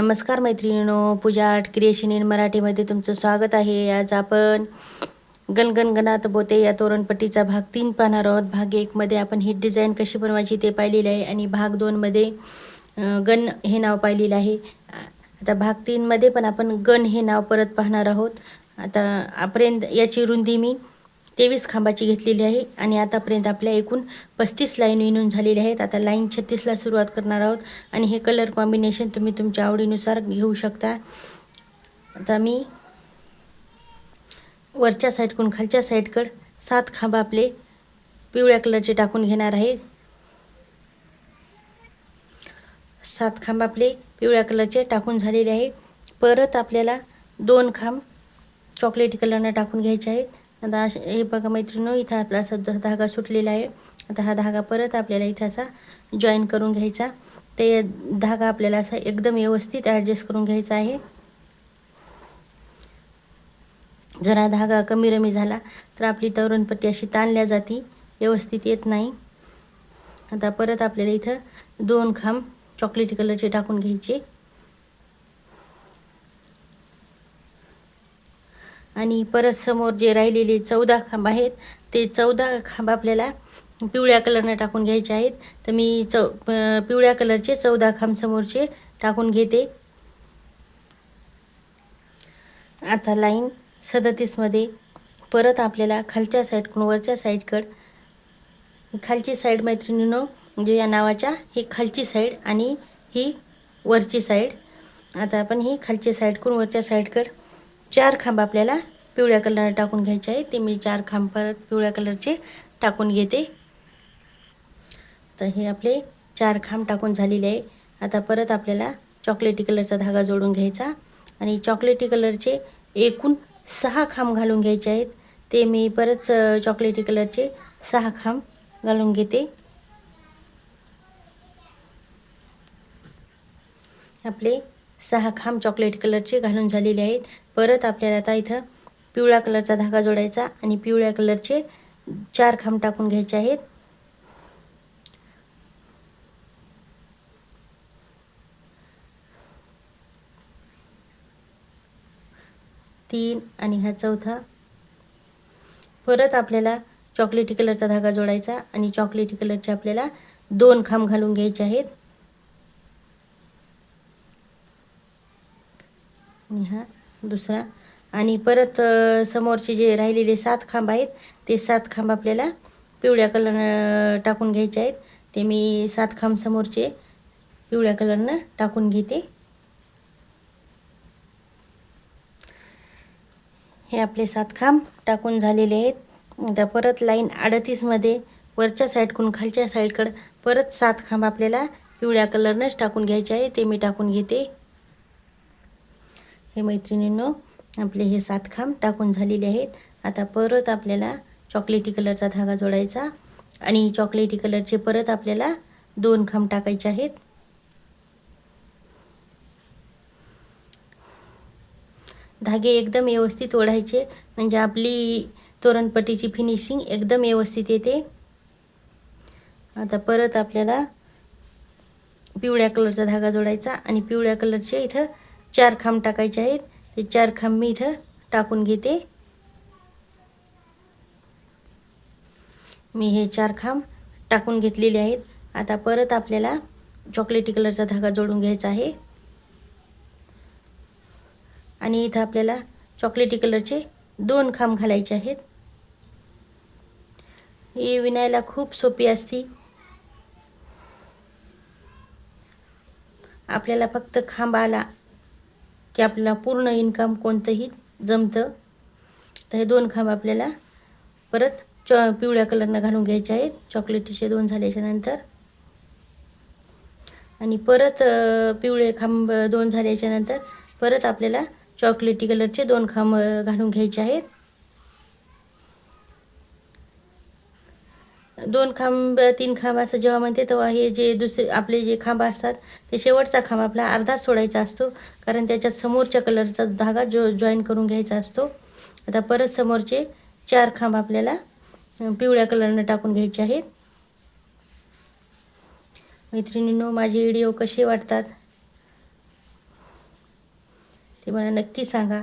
नमस्कार मैत्रिणीनो Pooja art creation in मराठीमध्ये तुमचं स्वागत आहे. आज आपण गणगणगणात बोते या तोरणपट्टीचा भाग तीन पाहणार आहोत. भाग एकमध्ये आपण ही डिझाईन कशी बनवायची ते पाहिलेलं आहे आणि भाग दोनमध्ये गण हे नाव पाहिलेलं आहे. आता भाग तीनमध्ये पण आपण गण हे नाव परत पाहणार आहोत. आता आपर्यंत याची रुंदी मी तेवीस खांबाची घेतलेली आहे आणि आतापर्यंत आपल्या एकूण पस्तीस लाईन विणून झालेल्या आहेत. आता लाईन छत्तीसला सुरुवात करणार आहोत आणि हे कलर कॉम्बिनेशन तुम्ही तुमच्या आवडीनुसार घेऊ शकता. आता मी वरच्या साईडकडून खालच्या साईडकड सात खांब आपले पिवळ्या कलरचे टाकून घेणार आहे. सात खांब आपले पिवळ्या कलरचे टाकून झालेले आहे. परत आपल्याला दोन खांब चॉकलेटी कलरनं टाकून घ्यायचे आहेत. आता हे बघा मैत्रिणी इथं आपला असा धागा सुटलेला आहे. आता हा धागा परत आपल्याला इथं असा जॉईन करून घ्यायचा. ते धागा आपल्याला असा एकदम व्यवस्थित ॲडजस्ट करून घ्यायचा आहे. जरा धागा कमी रमी झाला तर आपली तवरणपट्टी अशी ताणल्या जाती व्यवस्थित येत नाही. आता परत आपल्याला इथं दोन खांब चॉकलेटी कलरचे टाकून घ्यायचे. आणि परत समोर जे राहिलेले चौदा खांब आहेत ते चौदा खांब आपल्याला पिवळ्या कलरनं टाकून घ्यायचे आहेत. तर मी चौ पिवळ्या कलरचे चौदा खांब समोरचे टाकून घेते. आता लाईन सदतीसमध्ये परत आपल्याला खालच्या साईडकडून वरच्या साईडकड खालची साईड मैत्रिणीनं म्हणजे या नावाच्या ही खालची साईड आणि ही वरची साईड आता आपण ही खालची साईडकडून वरच्या साईडकड चार खांब आपल्याला पिवळ्या कलरने टाकून घ्यायचे आहे ते मी चार खांब परत पिवळ्या कलरचे टाकून घेते. तर हे आपले चार खांब टाकून झालेले आहे. आता परत आपल्याला चॉकलेटी कलरचा धागा जोडून घ्यायचा आणि चॉकलेटी कलरचे एकूण सहा खांब घालून घ्यायचे आहेत. ते मी परत चॉकलेटी कलरचे सहा खांब घालून घेते. आपले सहा खांब चॉकलेट कलरचे घालून झालेले आहेत. परत आपल्याला आता इथं पिवळ्या कलरचा धागा जोडायचा आणि पिवळ्या कलरचे चार खांब टाकून घ्यायचे आहेत. तीन आणि हा चौथा. परत आपल्याला चॉकलेटी कलरचा धागा जोडायचा आणि चॉकलेटी कलरचे आपल्याला दोन खांब घालून घ्यायचे आहेत. आणि हा दुसरा. आणि परत समोरचे जे राहिलेले सात खांब आहेत ते सात खांब आपल्याला पिवळ्या कलरनं टाकून घ्यायचे आहेत. ते मी सात खांब समोरचे पिवळ्या कलरनं टाकून घेते. हे आपले सात खांब टाकून झालेले आहेत. आता परत लाईन अडतीसमध्ये वरच्या साईडकडून खालच्या साईडकडं परत सात खांब आपल्याला पिवळ्या कलरनंच टाकून घ्यायचे आहे. ते मी टाकून घेते. हे मैत्रिणींनो आपले हे सात खांब टाकून झालेले आहेत. आता परत आपल्याला चॉकलेटी कलरचा धागा जोडायचा आणि चॉकलेटी कलरचे परत आपल्याला दोन खांब टाकायचे आहेत. धागे एकदम व्यवस्थित ओढायचे म्हणजे आपली तोरणपट्टीची फिनिशिंग एकदम व्यवस्थित येते. आता परत आपल्याला पिवळ्या कलरचा धागा जोडायचा आणि पिवळ्या कलरचे इथं चार खांब टाकायचे आहेत. ते चार खांब मी इथं टाकून घेते. मी हे चार खांब टाकून घेतलेले आहेत. आता परत आपल्याला चॉकलेटी कलरचा धागा जोडून घ्यायचा आहे. आणि इथं आपल्याला चॉकलेटी कलरचे दोन खांब घालायचे आहेत. ही विणायला खूप सोपी असती. आपल्याला फक्त खांब आला की आपल्याला पूर्ण इन्कम कोणतंही जमतं तर हे दोन खांब आपल्याला परत चॉ पिवळ्या कलरनं घालून घ्यायचे आहेत. चॉकलेटीचे दोन झाल्याच्यानंतर. आणि परत पिवळे खांब दोन झाल्याच्यानंतर परत आपल्याला चॉकलेटी कलरचे दोन खांब घालून घ्यायचे आहेत. दोन खांब तीन खांब असं जेव्हा म्हणते तेव्हा हे जे दुसरे आपले जे खांब असतात ते शेवटचा खांब आपला अर्धा सोडायचा असतो. कारण त्याच्यात समोरच्या कलरचा धागा जो जॉईन करून घ्यायचा असतो. आता परत समोरचे चार खांब आपल्याला पिवळ्या कलरनं टाकून घ्यायचे आहेत. मैत्रिणींनो माझे व्हिडिओ कसे वाटतात? ते मला नक्की सांगा.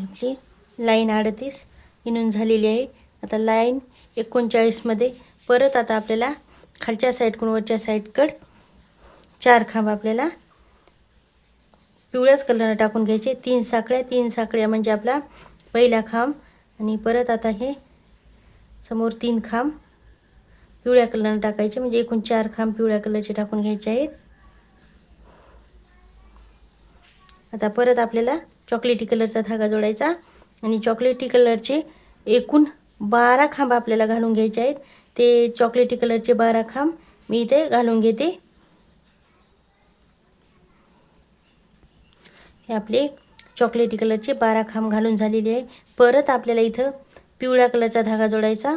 आपली लाईन अडतीस इनून झालेली आहे. आता लाईन एकोणचाळीसमध्ये परत आता आपल्याला खालच्या साईडकडून वरच्या साईडकड चार खांब आपल्याला पिवळ्याच कलरनं टाकून घ्यायचे. तीन साखळ्या तीन साखळ्या म्हणजे आपला पहिला खांब आणि परत आता हे समोर तीन खांब पिवळ्या कलरनं टाकायचे. म्हणजे एकूण चार खांब पिवळ्या कलरचे टाकून घ्यायचे आहेत. आता परत आपल्याला चॉकलेटी कलरचा धागा जोडायचा आणि चॉकलेटी कलरचे एकूण बारा खांब आपल्याला घालून घ्यायचे आहेत. ते चॉकलेटी कलरचे बारा खांब मी इथे घालून घेते. हे आपले चॉकलेटी कलरचे बारा खांब घालून झालेले आहे. परत आपल्याला इथं पिवळ्या कलरचा धागा जोडायचा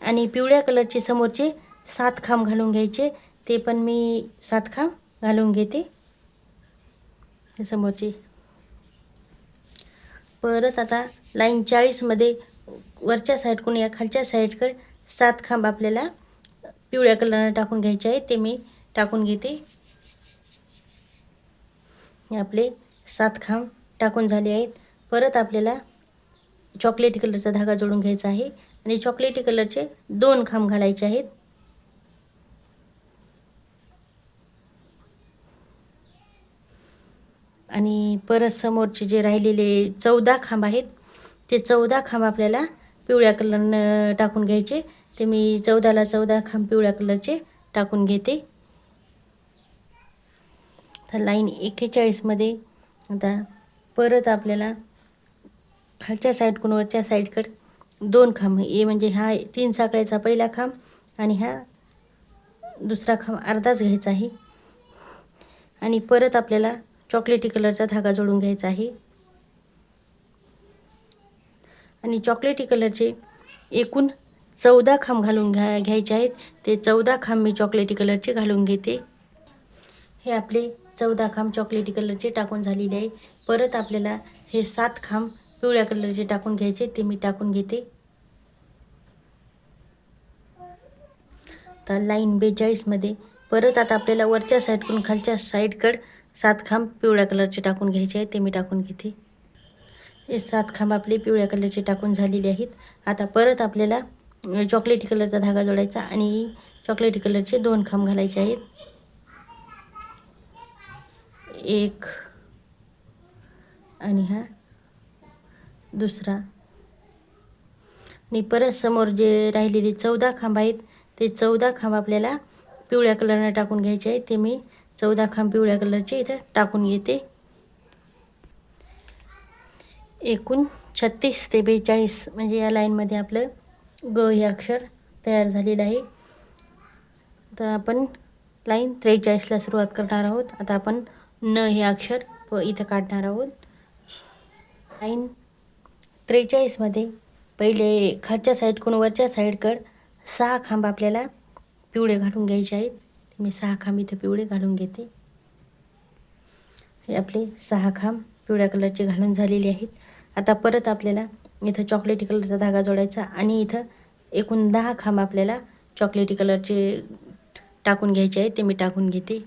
आणि पिवळ्या कलरचे समोरचे सात खांब घालून घ्यायचे. ते पण मी सात खांब घालून घेते. समोरचे परत आता लाईन चाळीसमध्ये वरच्या साईडकडून या खालच्या साईडकडे सात खांब आपल्याला पिवळ्या कलरनं टाकून घ्यायचे आहे ते मी टाकून घेते. आपले सात खांब टाकून झाले आहेत. परत आपल्याला चॉकलेटी कलरचा धागा जोडून घ्यायचा आहे. आणि चॉकलेटी कलरचे दोन खांब घालायचे आहेत. आणि परत समोरचे जे राहिलेले चौदा खांब आहेत ते चौदा खांब आपल्याला पिवळ्या कलरनं टाकून घ्यायचे. ते मी चौदाला चौदा खांब पिवळ्या कलरचे टाकून घेते. तर लाईन एक्केचाळीसमध्ये आता परत आपल्याला खालच्या साईडकडून वरच्या साईडकडे दोन खांब. हे म्हणजे हा तीन साखळ्याचा पहिला खांब आणि हा दुसरा खांब अर्धाच घ्यायचा आहे. आणि परत आपल्याला चॉकलेटी कलरचा धागा जोडून घ्यायचा आहे. आणि चॉकलेटी कलरचे एकूण चौदा खांब घालून घ्या घ्यायचे आहेत. ते चौदा खांब मी चॉकलेटी कलरचे घालून घेते. हे आपले चौदा खांब चॉकलेटी कलरचे टाकून झालेले आहे. परत आपल्याला हे सात खांब पिवळ्या कलरचे टाकून घ्यायचे ते मी टाकून घेते. तर लाईन बेचाळीसमध्ये. परत आता आपल्याला वरच्या साईडकडून खालच्या साईडकड सात खांब पिवळ्या कलरचे टाकून घ्यायचे आहेत ते मी टाकून घेते. हे सात खांब आपले पिवळ्या कलरचे टाकून झालेले आहेत. आता परत आपल्याला चॉकलेटी कलरचा धागा जोडायचा आणि चॉकलेटी कलरचे दोन खांब घालायचे आहेत. एक आणि हा दुसरा. आणि परत समोर जे राहिलेले चौदा खांब आहेत ते चौदा खांब आपल्याला पिवळ्या कलरनं टाकून घ्यायचे आहेत ते मी चौदा खांब पिवळ्या कलरचे इथं टाकून घेते एकूण छत्तीस ते बेचाळीस म्हणजे या लाईनमध्ये आपलं ग हे अक्षर तयार झालेलं आहे. तर आपण लाईन त्रेचाळीसला सुरुवात करणार आहोत. आता आपण न हे अक्षर प इथं काढणार आहोत. लाईन त्रेचाळीसमध्ये पहिले खालच्या साईडकडून वरच्या साईडकड सहा खांब आपल्याला पिवळे घालून घ्यायचे आहेत. मी सहा खांब इथं पिवळे घालून घेते. हे आपले सहा खांब पिवळ्या कलरचे घालून झालेले आहेत. आता परत आपल्याला इथं चॉकलेटी कलरचा धागा जोडायचा आणि इथं एकूण दहा खांब आपल्याला चॉकलेटी कलरचे टाकून घ्यायचे आहेत. ते मी टाकून घेते.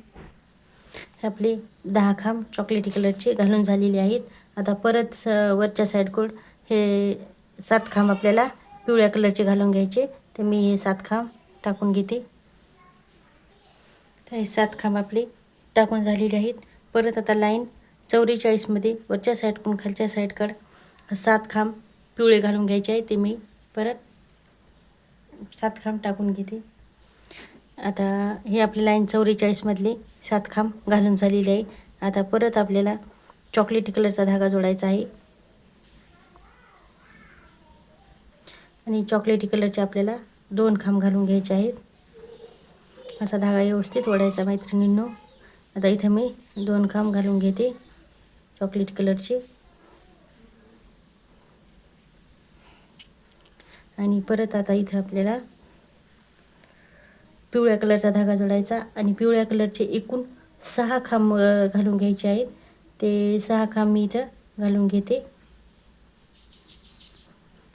आपले दहा खांब चॉकलेटी कलरचे घालून झालेले आहेत. आता परत स- वरच्या साईडकडून हे सात खांब आपल्याला पिवळ्या कलरचे घालून घ्यायचे. तर मी हे सात खांब टाकून घेते. हे सात खांब आपले टाकून झालेले आहेत. परत आता लाईन चौवेचाळीसमध्ये वरच्या साईडकडून खालच्या साईडकडं सात खांब पिवळे घालून घ्यायचे आहे. ते मी परत सात खांब टाकून घेते. आता हे आपली लाईन चौवेचाळीसमधले सात खांब घालून झालेले आहे. आता परत आपल्याला चॉकलेटी कलरचा धागा जोडायचा आहे. आणि चॉकलेटी कलरचे आपल्याला दोन खांब घालून घ्यायचे आहेत. असा धागा व्यवस्थित ओढायचा मैत्रिणींनो. आता इथं मी दोन खांब घालून घेते चॉकलेट कलरचे. आणि परत आता इथं आपल्याला पिवळ्या कलरचा धागा जोडायचा आणि पिवळ्या कलरचे एकूण सहा खांब घालून घ्यायचे आहेत. ते सहा खांब मी इथं घालून घेते.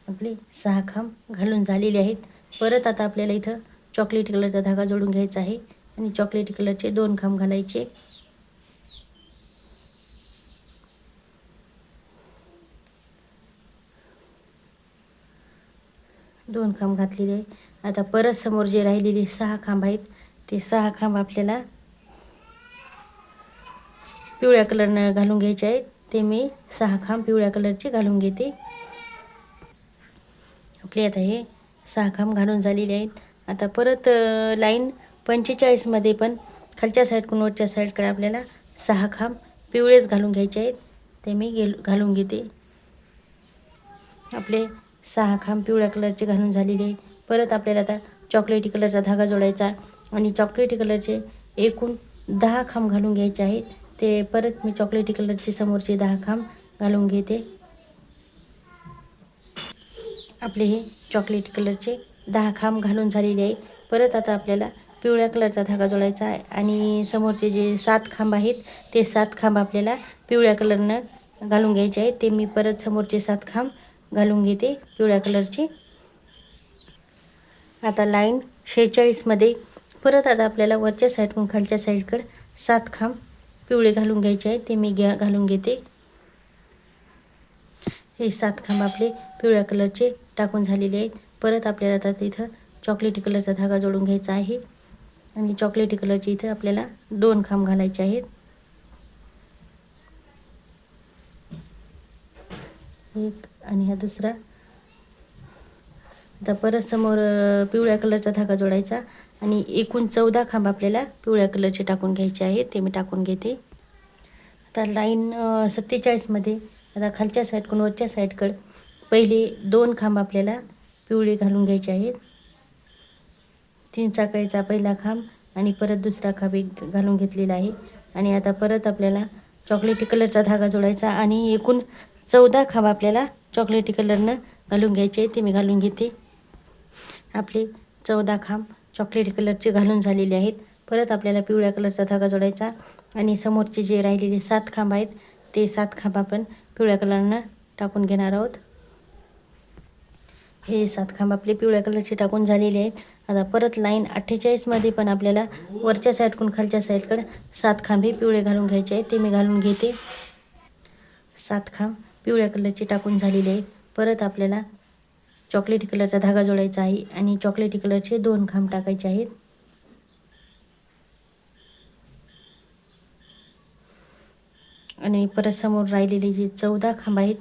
आपले सहा खांब घालून झालेले आहेत. परत आता आपल्याला इथं चॉकलेट कलरचा धागा जोडून घ्यायचा आहे. आणि चॉकलेटी कलरचे दोन खांब घालायचे. दोन खांब घातलेले आहे आता परत समोर जे राहिलेले सहा खांब आहेत ते सहा खांब आपल्याला पिवळ्या कलरनं घालून घ्यायचे आहेत. ते मी सहा खांब पिवळ्या कलरचे घालून घेते. आपले आता हे सहा खांब घालून झालेले आहेत. आता परत लाईन पंचेचाळीसमध्ये पण खालच्या साईडकडून वरच्या साईडकडे आपल्याला सहा खांब पिवळेच घालून घ्यायचे आहेत. ते मी गेल घालून घेते. आपले सहा खांब पिवळ्या कलरचे घालून झालेले आहे परत आपल्याला आता चॉकलेटी कलरचा धागा जोडायचा आणि चॉकलेटी कलरचे एकूण दहा खांब घालून घ्यायचे आहेत. ते परत मी चॉकलेटी कलरचे समोरचे दहा खांब घालून घेते. आपले हे चॉकलेटी कलरचे दहा खांब घालून झालेले आहे. परत आता आपल्याला पिवळ्या कलरचा धागा जोडायचा आहे. आणि समोरचे जे सात खांब आहेत ते सात खांब आपल्याला पिवळ्या कलरनं घालून घ्यायचे आहेत. ते मी परत समोरचे सात खांब घालून घेते पिवळ्या कलरचे. आता लाईन शेहेचाळीसमध्ये परत आता आपल्याला वरच्या साईडकडून खालच्या साईडकडे सात खांब पिवळे घालून घ्यायचे आहेत. ते मी घ्या घालून घेते. हे सात खांब आपले पिवळ्या कलरचे टाकून झालेले आहेत. परत आपल्याला आता तिथं चॉकलेटी कलरचा धागा जोडून घ्यायचा आहे. आणि चॉकलेटी कलरचे इथं आपल्याला दोन खांब घालायचे आहेत. एक आणि हा दुसरा. आता परत समोर पिवळ्या कलरचा धागा जोडायचा. आणि एकूण चौदा खांब आपल्याला पिवळ्या कलरचे टाकून घ्यायचे आहेत. ते मी टाकून घेते. आता लाईन सत्तेचाळीसमध्ये आता खालच्या साईडकडून वरच्या साईडकडं पहिले दोन खांब आपल्याला पिवळे घालून घ्यायचे आहेत. तीन चाकळीचा पहिला खांब आणि परत दुसरा खांब एक घालून घेतलेला आहे. आणि आता परत आपल्याला चॉकलेटी कलरचा धागा जोडायचा आणि एकूण चौदा खांब आपल्याला चॉकलेटी कलरनं घालून घ्यायचे ते मी घालून घेते. आपले चौदा खांब चॉकलेटी कलरचे घालून झालेले आहेत. परत आपल्याला पिवळ्या कलरचा धागा जोडायचा आणि समोरचे जे राहिलेले सात खांब आहेत ते सात खांब आपण पिवळ्या कलरनं टाकून घेणार आहोत. हे सात खांब आपले पिवळ्या कलरचे टाकून झालेले आहेत. आता परत लाईन अठ्ठेचाळीसमध्ये पण आपल्याला वरच्या साईडकडून खालच्या साईडकडे सात खांबे पिवळे घालून घ्यायचे आहेत. ते मी घालून घेते. सात खांब पिवळ्या कलरचे टाकून झालेले आहेत. परत आपल्याला चॉकलेटी कलरचा धागा जोडायचा आहे आणि चॉकलेटी कलरचे दोन खांब टाकायचे आहेत. आणि परत समोर राहिलेले जे चौदा खांब आहेत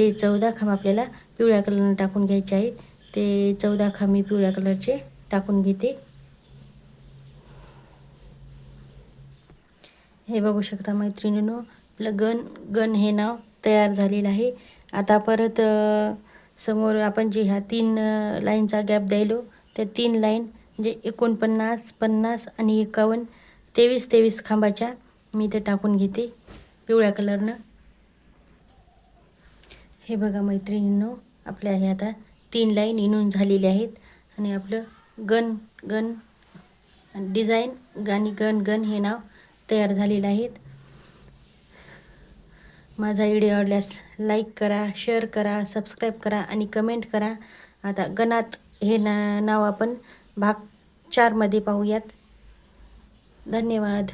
ते चौदा खांब आपल्याला पिवळ्या कलरनं टाकून घ्यायचे आहेत. ते चौदा खांब मी पिवळ्या कलरचे टाकून घेते. हे बघू शकता मैत्रिणीनो आपलं गण गण हे नाव तयार झालेलं आहे. आता परत समोर आपण जे ह्या तीन लाईनचा गॅप द्यायलो त्या तीन लाईन म्हणजे एकोणपन्नास पन्नास आणि एकावन्न तेवीस तेवीस खांबाच्या मी ते टाकून घेते पिवळ्या कलरनं. हे बघा मैत्रिणींनो आपल्या हे आता तीन लाईन इनून झालेले आहेत. आणि आपलं गन गन डिझाईन आणि गन गन हे नाव तयार झालेलं आहेत. माझा व्हिडिओ आवडल्यास लाईक करा शेअर करा सबस्क्राईब करा आणि कमेंट करा. आता गणात हे ना नाव आपण भाग चारमध्ये पाहूयात. धन्यवाद.